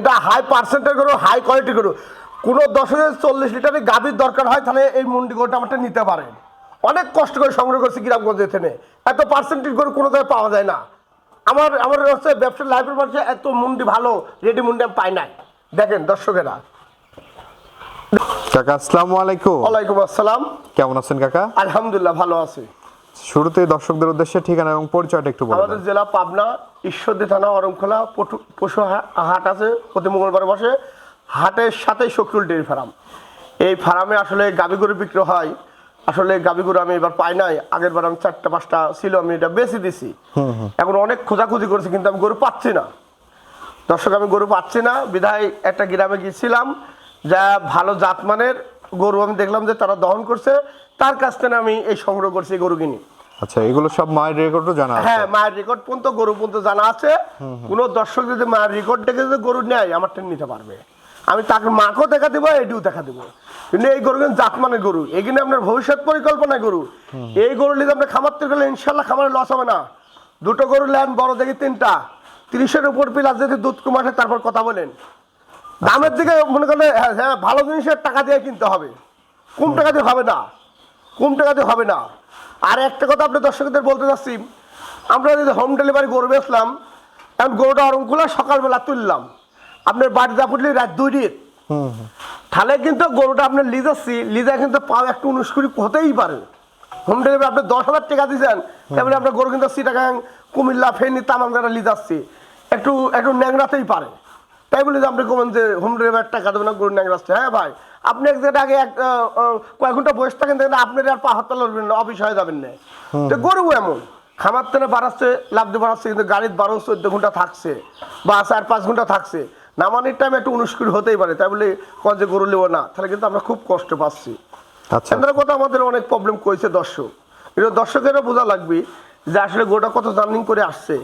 এটা হাই পার্সেন্টের গরু হাই কোয়ালিটি গরু। কোনো দশ হাজার চল্লিশ লিটারের গাভীর দরকার হয় তাহলে এই মুন্ডি গরুটা আমারটা নিতে পারেন অনেক কষ্ট করে সংগ্রহ করছি গ্রামগঞ্জ এখানে। এত পার্সেন্টেজ গরু কোনো জায়গায় পাওয়া যায় না। আমার আমার হচ্ছে ব্যবসার লাইফের মধ্যে এত মুন্ডি ভালো রেডি মুন্ডি আমি পাই নাই। দেখেন দর্শকেরা। কাকা আসসালামু আলাইকুম। ওয়ালাইকুম আসসালাম। কেমন আছেন কাকা? আলহামদুলিল্লাহ ভালো আছি। শুরুতে দর্শকদের উদ্দেশ্যে ঠিকানা এবং পরিচয়টা একটু বলুন আমাদের জেলা পাবনা ঈশ্বরদী থানা অরমখোলা পশু হাট আছে প্রতি মঙ্গলবার বসে। হাটের সাথে শকুল ডেয়ারি ফার্ম। এই ফার্মে আসলে গাবি গরু বিক্রি হয়। আসলে গাবি গরু আমি এবার পাই নাই। আগের বার আমি চারটা পাঁচটা ছিল আমি এটা বেশি দিছি। এখন অনেক খোঁজাখুঁজি করেছি কিন্তু আমি গরু পাচ্ছি না। দর্শক আমি গরু পাচ্ছি না। বিধায় একটা গ্রামে গিয়েছিলাম যা ভালো জাতমানের গরু আমি দেখলাম যে তারা দহন করছে তার কাছ থেকে আমি এই সংগ্রহ করছি গরু কিনি। আচ্ছা এগুলো সব মায়ের রেকর্ডও জানা আছে। হ্যাঁ মায়ের রেকর্ড পর্যন্ত গরু পর্যন্ত জানা আছে। কোনো দর্শক যদি মায়ের রেকর্ড দেখে যদি গরু নেয় আমার ট্রেন নিতে পারবে। আমি তাকে মাকেও দেখা দেবো এটিও দেখা দেবো। কিন্তু এই গরু কিন্তু জাতমানের গরু। এখানে আপনার ভবিষ্যৎ পরিকল্পনায় গরু। এই গরু নিতে আপনি খামার থেকে গেলে ইনশাল্লাহ খামারে লস হবে না। দুটো গরু নেন বড় দেখি তিনটা। তিরিশের উপর পিলার যদি দুধ কমাসে তারপর কথা বলেন। দামের দিকে মনে করলে হ্যাঁ, হ্যাঁ ভালো জিনিসের টাকা দিয়ে কিনতে হবে। কম টাকা দিয়ে হবে না। কম টাকা দিয়ে হবে না। আর একটা কথা আপনি দর্শকদের বলতে চাচ্ছি আমরা যদি হোম ডেলিভারি গরু বেচলাম এখন গরুটা অরমগুলো সকালবেলা তুললাম। আপনার বাড়ি যা ফুটলি রাত দুই দিন। তাহলে কিন্তু গরুটা আপনার লিজাচ্ছি লিজা কিন্তু পাও একটু উনিশ কুড়ি হতেই পারে। হোম ডেলিভারি আপনি দশ হাজার টাকা দিয়েছেন তারপরে আপনার গরু কিন্তু সিটাগাং কুমিল্লা ফেনি তামাংরা লিজাচ্ছি একটু একটু ন্যাংরাতেই পারে। তাই বলে যে আপনি কমেন যে হোম ডেলিভারি টাকা দেবেন না গরু ন্যাংরাচ্ছে হ্যাঁ ভাই আপনি এক জায়গায় আগে এক কয়েক ঘণ্টা বসে থাকেন দেখেন আপনার আর পা হাতটা লড়বেন না অফিস হয়ে যাবেন না। তো গরু এমন খামার তেনে বাড়াচ্ছে লাভ দিয়ে বাড়াচ্ছে কিন্তু গাড়ির বারো চোদ্দ ঘণ্টা থাকছে বা চার পাঁচ ঘণ্টা থাকছে। নামানির টাইম একটু উনিশ কুড়ি হতেই পারে তাই বলে কয় যে গরু নেব না তাহলে কিন্তু আমরা খুব কষ্ট পাচ্ছি। আচ্ছা। কথা আমাদের অনেক প্রবলেম করেছে দর্শক। কিন্তু দর্শকেরও বোঝা লাগবে যে আসলে গোটা কত জার্নিং করে আসছে।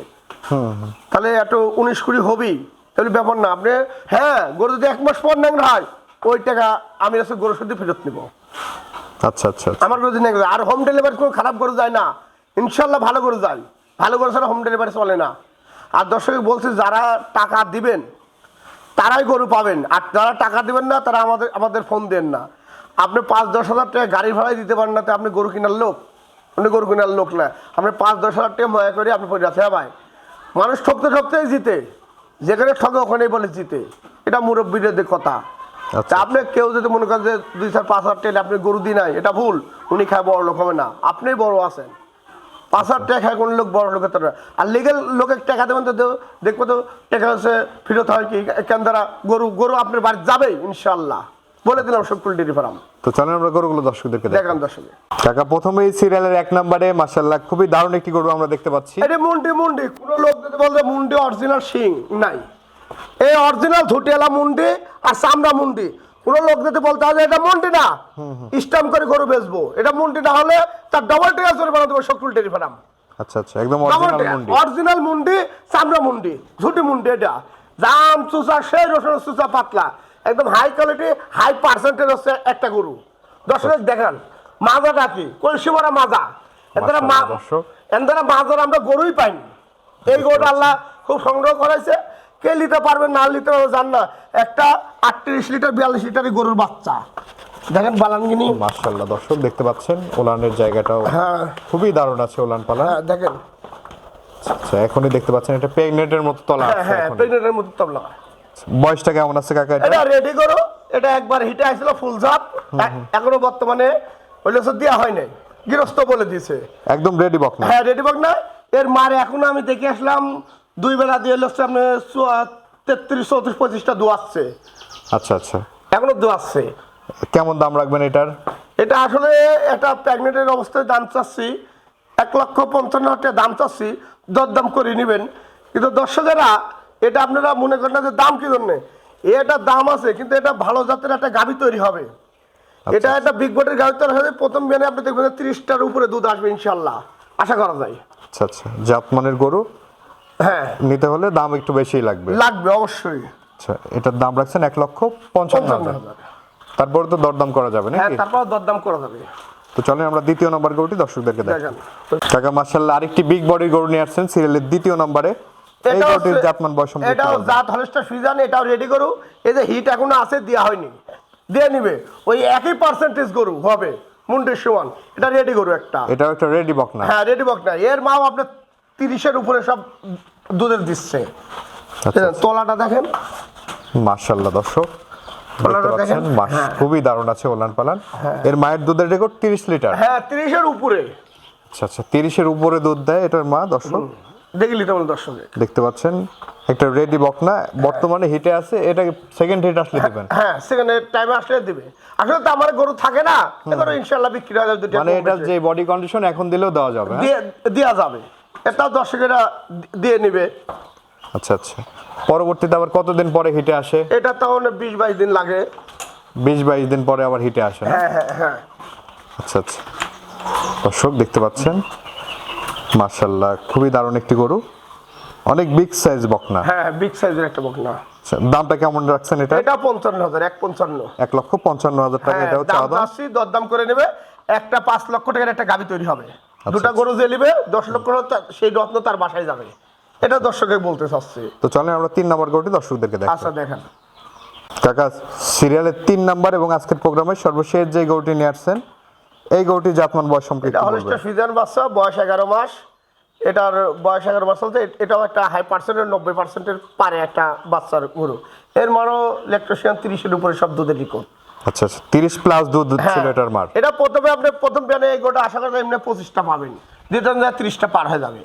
তাহলে এত উনিশ কুড়ি হবেই। তাহলে ব্যাপার না আপনি হ্যাঁ গরু যদি এক মাস পর নেন হয় ওই টাকা আমি আসলে গরু শুধু ফেরত নিব। আচ্ছা আচ্ছা আচ্ছা। আমার গরু যদি নেই আর হোম ডেলিভারি কোনো খারাপ গরু যায় না ইনশাল্লাহ ভালো গরু যায়। ভালো গরু ছাড়া হোম ডেলিভারি চলে না। আর দর্শক বলছে যারা টাকা দিবেন তারাই গরু পাবেন। আর যারা টাকা দিবেন না তারা আমাদের আমাদের ফোন দেন না। আপনি পাঁচ দশ হাজার টাকা গাড়ি ভাড়াই দিতে পারেন না তো আপনি গরু কেনার লোক। আপনি গরু কেনার লোক না। আপনি পাঁচ দশ হাজার টাকা ময়া করে আপনি পড়ে আছে হ্যাঁ ভাই। মানুষ ঠকতে ঠকতেই জিতে। যেখানে ঠকে ওখানেই বলে জিতে। এটা মুরব্বীদের কথা। আচ্ছা। আপনি কেউ যদি মনে করেন যে দুই চার পাঁচ হাজার টেলে আপনি গরু দিন নাই এটা ভুল। উনি খায় বড় লোক হবে না। আপনি বড় আছেন। পাঁচ হাজার টাকা খায় কোন লোক বড় লোকের তো আর লিগেল লোকের টাকা দেবেন তো দেখব তো টাকা হচ্ছে ফেরত হয় কি? কেন দ্বারা গরু গরু আপনার বাড়ি যাবেই ইনশাল্লাহ বলে দিলাম শকুল ডেরি ফার্ম তো চলেন আমরা গরুগুলো দর্শকদেরকে দেখান দর্শকে কাকা প্রথমেই সিরিয়ালের এক নম্বরে মাশাল্লাহ খুবই দারুণ একটি গরু আমরা দেখতে পাচ্ছি। এটা মুন্ডি মুন্ডি। কোন লোক যদি বলতে মুন্ডি অরিজিনাল শিং নাই। এই অরিজিনাল ধুটিয়ালা মুন্ডি আর চামড়া মুন্ডি। কোন লোক যদি বলতে হবে এটা মুন্ডি না স্টাম্প করে গরু বেচবো। এটা মুন্ডি না হলে তার ডবল টেকা করে বানাতে দেবো শকুল ডেরি ফার্ম আচ্ছা আচ্ছা একদম অরিজিনাল মুন্ডি। অরিজিনাল মুন্ডি চামড়া মুন্ডি ঝুটি মুন্ডি এটা। জাম চুচা সেই রসুন চুচা পাতলা। একদম হাই কোয়ালিটি হাই পার্সেন্টেজ হচ্ছে একটা গরু। দর্শক দেখান মাজাটা কি? কলসি ভরা মাজা। এদের। এদের মাজার আমরা গরুই পাইনি। এই গরুটা আল্লাহ খুব সংগ্রহ করেছে কে নিতে পারবে না নিতে পারবে জান না। একটা আটত্রিশ লিটার বিয়াল্লিশ লিটারের গরুর বাচ্চা। দেখেন বালানগিনি। মাশাল্লাহ দর্শক দেখতে পাচ্ছেন ওলানের জায়গাটাও হ্যাঁ। খুবই দারুণ আছে ওলান পালা হ্যাঁ দেখেন। আচ্ছা এখনই দেখতে পাচ্ছেন এটা প্রেগনেন্টের মতো তলা হ্যাঁ হ্যাঁ। প্রেগনেন্টের মধ্যে তবলা। বয়সটা কেমন আছে কাকা এটা? এটা রেডি করো। এটা একবার হিটে আসছিল ফুল ঝাপ। এখনও বর্তমানে ওইগুলো সব দেওয়া হয় নাই। গৃহস্থ বলে দিয়েছে। একদম রেডি বক না হ্যাঁ রেডি বাগ না এর মার এখনও আমি দেখে আসলাম দুই বেলা দিয়ে হচ্ছে আপনি তেত্রিশ চৌত্রিশ পঁচিশটা দোয়াচ্ছে আচ্ছা আচ্ছা। এখনও দোয়াচ্ছে কেমন দাম রাখবেন এটার? এটা আসলে একটা প্রেগনেন্টের অবস্থায় দাম চাচ্ছি। এক লক্ষ পঞ্চান্ন হাজার টাকা দাম চাচ্ছি। দরদাম করে নেবেন। কিন্তু দর্শকেরা এটা আপনারা মনে করেন যে দাম কি জন্যে? এটা দাম আছে কিন্তু এটা ভালো জাতের একটা গাভি তৈরি হবে। এটা একটা বিগ বোর্ডের গাভি তৈরি হবে প্রথম বিয়ানে আপনি দেখবেন তিরিশটার উপরে দুধ আসবে ইনশাল্লাহ আশা করা যায়। আচ্ছা আচ্ছা। জাতমানের গরু? হ্যাঁ। নিতে হলে দাম একটু বেশিই লাগবে। লাগবে অবশ্যই। আচ্ছা এটার দাম রাখছেন এক লক্ষ পঞ্চান্ন হাজার। তারপরে তো দরদাম করা যাবে হ্যাঁ নাকি তারপর দরদাম করা যাবে। তো চলেন আমরা দ্বিতীয় নম্বর গরুটি দর্শকদেরকে দেখাই। কাকা মার্শাল্লাহ আরেকটি বিগ বডির গরু নিয়ে আসছেন সিরিয়ালের দ্বিতীয় নম্বরে। এই এটা গরুটির হচ্ছে- জাতমান বয়স সম্পর্কে এটাও জাত হলস্টার ফিজান এটাও রেডি করু এই যে হিট এখনও আছে দেওয়া হয়নি। দিয়ে নিবে। ওই একই পার্সেন্টেজ গরু হবে মুন্ডের সমান এটা রেডি করু একটা। এটাও একটা রেডি বক না? হ্যাঁ রেডি বক না। এর মাও আপনার তিরিশের উপরে সব দুধের দিচ্ছে। আচ্ছা, তোলাটা দেখেন। মার্শাল্লাহ দর্শক। হ্যাঁ। খুবই দারুণ আছে ওলান পালান। এর মায়ের দুধের রেকর্ড তিরিশ লিটার। হ্যাঁ তিরিশের উপরে। আচ্ছা আচ্ছা। তিরিশের উপরে দুধ দেয় এটার মা দর্শক। দর্শকে। দেখতে পাচ্ছেন একটা রেডি বক না বর্তমানে হিটে আছে এটা সেকেন্ড হিট আসলে দিবেন। হ্যাঁ টাইমে আসলে দিবে। আসলে তো আমার গরু থাকে না এবার ইনশাল্লাহ বিক্রি হয়ে যাবে দুটো মানে এটা যে বডি কন্ডিশন এখন দিলেও দেওয়া যাবে হ্যাঁ? দেওয়া যাবে। এটাও দর্শকেরা দিয়ে নিবে। আচ্ছা আচ্ছা। পরবর্তীতে আবার কতদিন পরে হিটে আসে? এটা তখন বিশ বাইশ দিন লাগে। বিশ বাইশ দিন পরে আবার হিটে আসে হ্যাঁ হ্যাঁ হ্যাঁ। আচ্ছা আচ্ছা। দর্শক দেখতে পাচ্ছেন মার্শাল্লাহ খুবই দারুণ একটি গরু। অনেক বিগ সাইজ বকনা। হ্যাঁ বিগ সাইজের একটা বকনা। আচ্ছা, দামটা কেমন রাখছেন এটা? এটা পঞ্চান্ন হাজার এক পঞ্চান্ন। এক লক্ষ পঞ্চান্ন হাজার টাকা দাম চাওয়া দাম চাচ্ছি দরদাম করে নেবে। একটা পাঁচ লক্ষ টাকার একটা গাবি তৈরি হবে। আচ্ছা, দুটা গরু যে নিবে দশ লক্ষ সেই রত্ন তার বাসায় যাবে। এটা দর্শকে বলতে চাচ্ছি। তো চলেন আমরা তিন নম্বর গরুটি দর্শকদেরকে দেখ আচ্ছা দেখেন। কাকা সিরিয়ালের তিন নাম্বার এবং আজকের প্রোগ্রামে সর্বশেষ যে গরুটি নিয়ে আসছেন এই গরুটি জাতমান বয়স সম্পর্কে এটা হলিস্টার। ফিজান বাচ্চা বয়স এগারো মাস। এটার বয়স এগারো মাস চলতে এটাও একটা হাই পার্সেন্টের নব্বই পার্সেন্টের পারে একটা বাচ্চার গরু। এর মারও ইলেকট্রিশিয়ান তিরিশের উপরে সব দুধের রিকোর্ড আচ্ছা আচ্ছা তিরিশ প্লাস দুধ ছিল হ্যাঁ। এটার মার। এটা প্রথমে আপনি প্রথম প্যানে এই গোটা আশা করেন এমনি পঁচিশটা পাবেন। দ্বিতীয় ত্রিশটা পার হয়ে যাবে।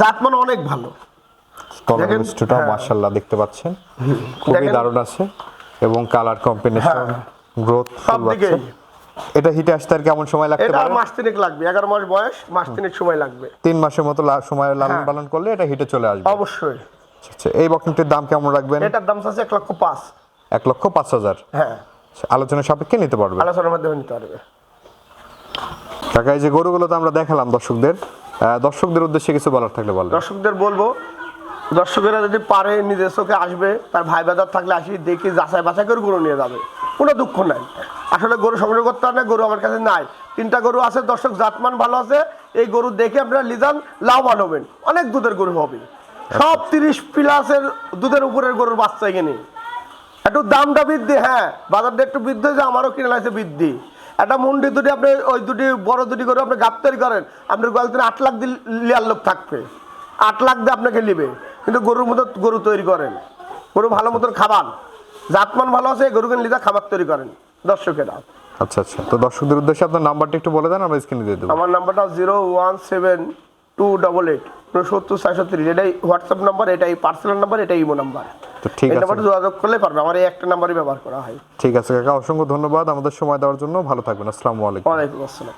জাত মানে অনেক ভালো। মিষ্টটা হ্যাঁ। মার্শাল্লাহ দেখতে পাচ্ছেন। খুবই দারুণ আছে এবং কালার কম্বিনেশন। গ্রোথ সব দিকেই এটা হিটে আসতে আর কেমন সময় লাগতে এটা পারে? মাস তিনেক লাগবে এগারো মাস বয়স মাস তিনেক সময় লাগবে। তিন মাসের মতো সময় লালন হ্যাঁ। পালন করলে এটা হিটে চলে আসবে। অবশ্যই। আচ্ছা এই বকনটির দাম কেমন রাখবেন? এটার দাম চাচ্ছে এক লক্ষ পাঁচ। এক লক্ষ পাঁচ হাজার? হ্যাঁ। আচ্ছা, আলোচনা সাপেক্ষে নিতে পারবে? আলোচনার মাধ্যমে নিতে পারবে। কাকা এই যে গরুগুলো তো আমরা দেখালাম দর্শকদের দর্শকদের উদ্দেশ্যে কিছু বলার থাকলে বলেন। দর্শকদের বলব দর্শকেরা যদি পারে নিজের চোখে আসবে তার ভাই বাজার থাকলে আসি দেখি যাচাই বাছাই করে গরু নিয়ে যাবে। কোনো দুঃখ নাই। আসলে গরু সংগ্রহ করতে না, গরু আমার কাছে নাই। তিনটা গরু আছে, দর্শক, জাতমান ভালো আছে। এই গরু দেখে আপনারা লিজান লাভবান হবেন। অনেক দুধের গরু হবে। সব তিরিশ প্লাসের দুধের উপরের গরুর বাচ্চা এখানে। একটু দামটা বৃদ্ধি হ্যাঁ বাজারটা একটু বৃদ্ধি হয়েছে, আমারও কিনে লাগছে বৃদ্ধি। একটা মুন্ডি দুটি আপনি, ওই দুটি, বড় দুটি করে আপনি গাপ্তারি করেন, আপনার গল্পের আট লাখ দিয়ে লিয়ার লোক থাকবে। আট লাখ দিয়ে আপনাকে নিবে। কিন্তু গরুর মতো গরু তৈরি করেন। গরু ভালো মতন খাবার জাতমান ভালো আছে গরুকে লিদা খাবার তৈরি করেন। দর্শকেরা। আচ্ছা আচ্ছা। তো দর্শকদের উদ্দেশ্যে আপনার নাম্বারটা একটু বলে দেন আমরা স্ক্রিনে দিয়ে দেবো। আমার নাম্বারটা zero one seven two double eight সত্তর ছয়শো তিরিশ এটাই হোয়াটসঅ্যাপ নাম্বার এটাই পার্সোনাল নাম্বার এটাই ইমো নাম্বার। তো ঠিক আছে। নাম্বারে যোগাযোগ করলে পারবে আমার এই একটা নাম্বারই ব্যবহার করা হয়। ঠিক আছে কাকা অসংখ্য ধন্যবাদ। আমাদের সময় দেওয়ার জন্য ভালো থাকবেন। আসসালামু আলাইকুম। ওয়ালাইকুম আসসালাম।